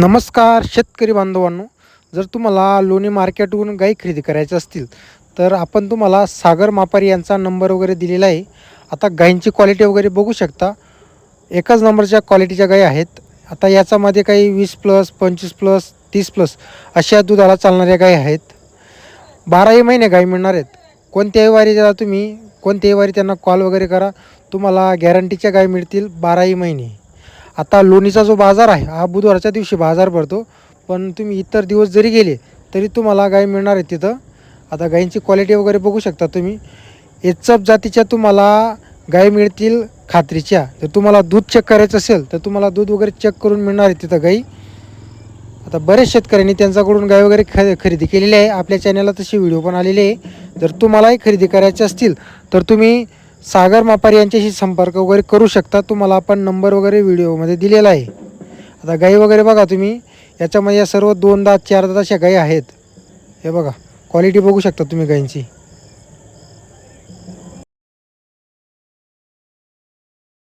नमस्कार शेतकरी बांधवांनो जर तुम्हाला लोणी मार्केटहून गाई खरेदी करायच्या असतील तर आपण तुम्हाला सागर मापारी यांचा नंबर वगैरे दिलेला आहे. आता गायींची क्वालिटी वगैरे बघू शकता. एकाच नंबरच्या क्वालिटीच्या गायी आहेत. आता याच्यामध्ये काही वीस प्लस पंचवीस प्लस तीस प्लस अशा दुधाला चालणाऱ्या गायी आहेत. बाराही महिने गायी मिळणार आहेत. कोणत्याही वारी जरा तुम्ही कोणत्याही वारी त्यांना कॉल वगैरे करा. तुम्हाला गॅरंटीच्या गायी मिळतील बाराही महिने. आता लोणीचा जो बाजार आहे हा बुधवारच्या दिवशी बाजार भरतो पण तुम्ही इतर दिवस जरी गेले तरी तुम्हाला गाय मिळणार आहे तिथं. आता गायींची क्वालिटी वगैरे बघू शकता तुम्ही. एचप जातीच्या तुम्हाला गाय मिळतील खात्रीच्या. जर तुम्हाला दूध चेक करायचं असेल तर तुम्हाला दूध वगैरे चेक करून मिळणार आहे तिथं गाई. आता बऱ्याच शेतकऱ्यांनी त्यांच्याकडून गाय वगैरे ख खरेदी केलेली आहे. आपल्या चॅनलला तशी व्हिडिओ पण आलेली आहे. जर तुम्हालाही खरेदी करायचे असतील तर तुम्ही सागर मापारी यांच्याशी संपर्क वगैरे करू शकता. तुम्हाला आपण नंबर वगैरे व्हिडिओमध्ये दिलेला आहे. आता गाई वगैरे बघा तुम्ही. याच्यामध्ये या सर्व दोन दात चार दात अशा गाई आहेत. हे बघा. क्वालिटी बघू शकता तुम्ही गाईंची.